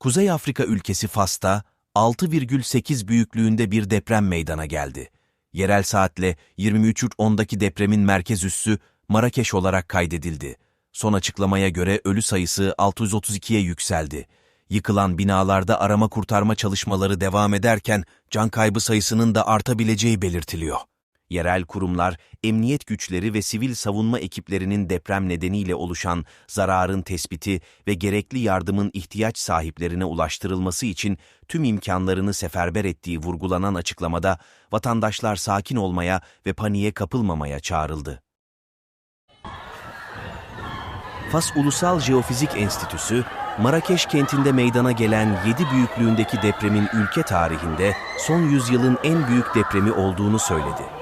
Kuzey Afrika ülkesi Fas'ta 6,8 büyüklüğünde bir deprem meydana geldi. Yerel saatle 23.10'daki depremin merkez üssü Marrakeş olarak kaydedildi. Son açıklamaya göre ölü sayısı 632'ye yükseldi. Yıkılan binalarda arama kurtarma çalışmaları devam ederken can kaybı sayısının da artabileceği belirtiliyor. Yerel kurumlar, emniyet güçleri ve sivil savunma ekiplerinin deprem nedeniyle oluşan zararın tespiti ve gerekli yardımın ihtiyaç sahiplerine ulaştırılması için tüm imkanlarını seferber ettiği vurgulanan açıklamada vatandaşlar sakin olmaya ve paniğe kapılmamaya çağrıldı. Fas Ulusal Jeofizik Enstitüsü, Marrakeş kentinde meydana gelen 7 büyüklüğündeki depremin ülke tarihinde son yüzyılın en büyük depremi olduğunu söyledi.